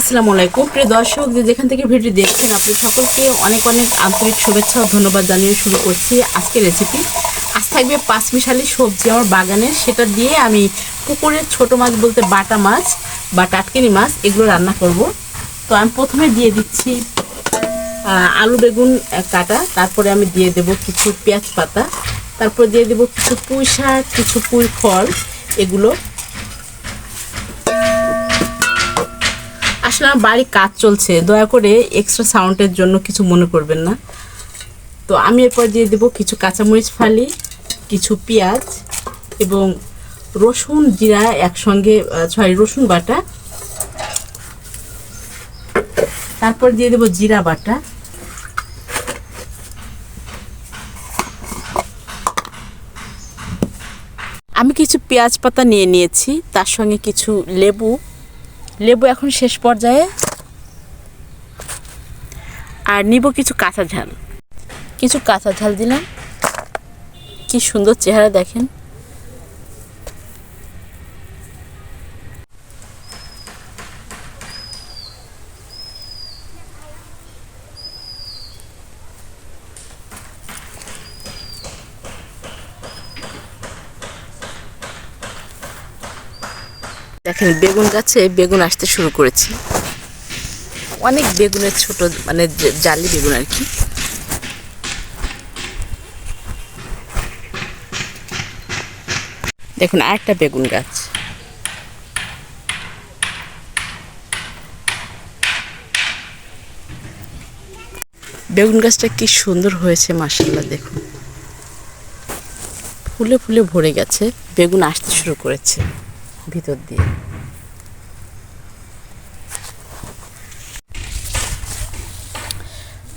আসসালামু আলাইকুম। প্রিয় দর্শক, যে যেখান থেকে ভিডিও দেখছেন আপনি সকলকে অনেক অনেক আন্তরিক শুভেচ্ছা ও ধন্যবাদ জানিয়ে শুরু করছি আজকের রেসিপি আজ থাকবে পাঁচমিশালি সবজি আমার বাগানে। সেটা দিয়ে আমি পুকুরের ছোট মাছ বলতে বাটা মাছ বা টাটকিনি মাছ, এগুলো রান্না করব। তো আমি প্রথমে দিয়ে দিচ্ছি আলু বেগুন কাটা। তারপরে আমি দিয়ে দেব কিছু পেঁয়াজ পাতা। তারপর দিয়ে দেব কিছু পুঁই শাক, কিছু পুঁই ফল। এগুলো আমার বাড়ি কাজ চলছে, দয়া করে এক্সট্রা সাউন্ডের জন্য কিছু মনে করবেন না। তো আমি এরপর দিয়ে দেবো কিছু কাঁচামরিচ ফালি, কিছু পেঁয়াজ এবং রসুন জিরা একসঙ্গে সরি রসুন বাটা। তারপর দিয়ে দেবো জিরা বাটা। আমি কিছু পেঁয়াজ পাতা নিয়ে নিয়েছি, তার সঙ্গে কিছু লেবু। লেবু এখন শেষ পর্যায়ে। আর নিব কিছু কাঁচা ঝাল। কিছু কাঁচা ঝাল দিলাম। কি সুন্দর চেহারা দেখেন। দেখেন, বেগুন গাছে বেগুন আসতে শুরু করেছি। অনেক বেগুনের ছোট মানে জালি বেগুন আর কি। দেখুন, আরেকটা বেগুন গাছ। বেগুন গাছটা কি সুন্দর হয়েছে মাসাল্লাহ দেখুন। ফুলে ফুলে ভরে গেছে, বেগুন আসতে শুরু করেছে। ভিতর দিয়ে।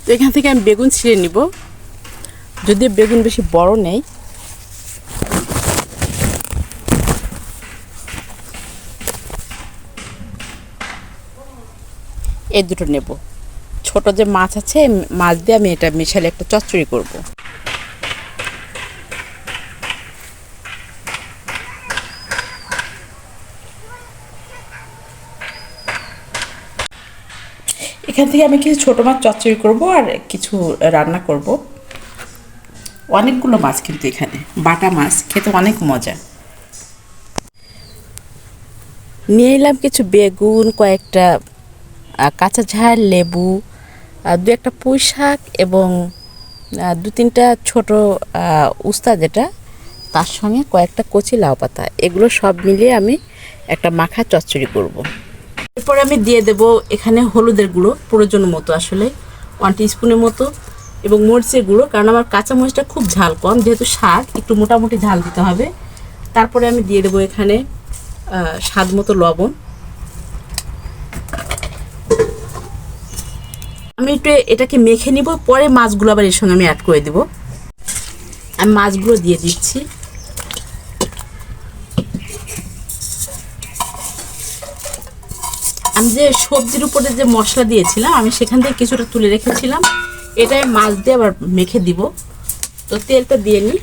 তো এখান থেকে আমি বেগুন ছিঁড়ে নিব। যদি বেগুন বেশি বড় নেই। এই দুটো নেব। ছোট যে মাছ আছে, মাছ দিয়ে আমি এটা মিশালে একটা চচ্চড়ি করব। এখান থেকে আমি কিছু ছোটো মাছ চচ্চড়ি করব আর কিছু রান্না করব। অনেকগুলো মাছ কিন্তু এখানে, বাটা মাছ, খেতে অনেক মজা। নিয়ে এলাম কিছু বেগুন, কয়েকটা কাঁচা ঝাল, লেবু দু একটা পুঁই শাক এবং দু তিনটা ছোট উস্তা যেটা তার সঙ্গে কয়েকটা কচি লাউ পাতা। এগুলো সব মিলিয়ে আমি একটা মাখা চচ্চড়ি করব। এরপরে আমি দিয়ে দেব এখানে হলুদের গুঁড়ো, প্রয়োজন মতো আসলে ওয়ান স্পুনের মতো, এবং মরিচের গুঁড়ো, কারণ আমার কাঁচা মরিচটা খুব ঝাল কম, যেহেতু শাক একটু মোটামুটি ঝাল দিতে হবে। তারপরে আমি দিয়ে দেবো এখানে স্বাদ মতো লবণ। আমি একটু এটাকে মেখে নিব, পরে মাছগুলো আবার এর সঙ্গে আমি অ্যাড করে দেব। আমি মাছগুলো দিয়ে দিচ্ছি। আমি যে সবজির উপরে যে মশলা দিয়েছিলাম, আমি সেখান থেকে কিছুটা তুলে রেখেছিলাম। এটা মাছ দিয়ে আবার মেখে দিব। তো তেলটা দিয়ে নিই।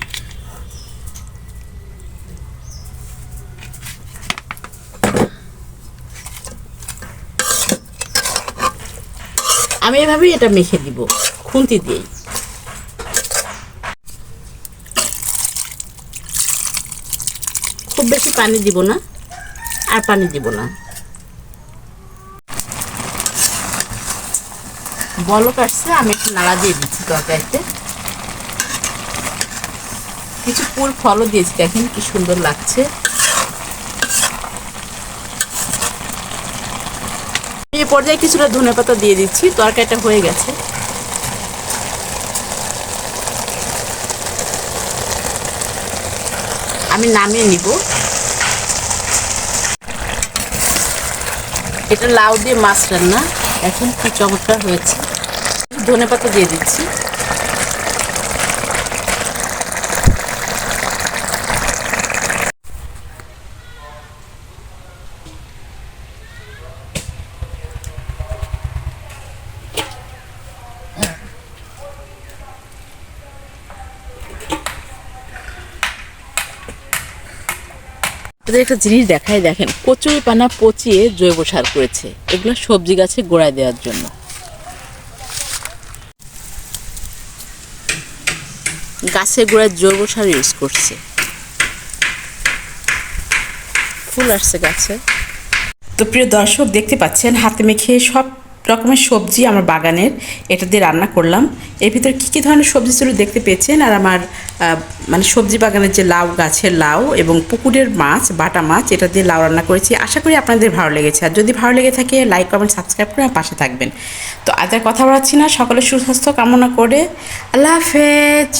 আমি এভাবেই এটা মেখে দিব, খুন্তি দিয়েই। খুব বেশি পানি দিব না, আর পানি দিব না। বলক আসছে, আমি একটু নাড়া দিয়ে দিচ্ছি তরকারিতে। কিছু ফুল ফলও দিয়েছি, দেখেন কি সুন্দর লাগছে। এই পর্যায়ে কিছুটা ধনে পাতা দিয়ে দিচ্ছি, তরকারিটা হয়ে গেছে। আমি নামিয়ে নিব। এটা লাউ দিয়ে মাছ রান্না এখন কি চমৎকার হয়েছে। ধনে পাতা দিয়ে দিচ্ছি। আপনাদের একটা জিনিস দেখায় দেখেন কচুরি পানা পচিয়ে জৈব সার করেছে। এগুলো সবজি গাছে গোড়ায় দেওয়ার জন্য। গাছে গোড়ায় জৈব সার ইউজ করছে। ফুল আসছে গাছে। তো প্রিয় দর্শক, দেখতে পাচ্ছেন, হাতে মেখে সব রকমের সবজি আমার বাগানের, এটা দিয়ে রান্না করলাম। এর ভিতরে কী কী ধরনের সবজি ছিল দেখতে পেয়েছেন? আর আমার মানে সবজি বাগানের যে লাউ গাছের লাউ এবং পুকুরের মাছ, বাটা মাছ, এটা দিয়ে লাউ রান্না করেছি। আশা করি আপনাদের ভালো লেগেছে। আর যদি ভালো লেগে থাকে লাইক কমেন্ট সাবস্ক্রাইব করে আমার পাশে থাকবেন। তো আজ আর কথা বাড়াচ্ছি না। সকলের সুস্বাস্থ্য কামনা করে। আল্লাহ হাফেজ।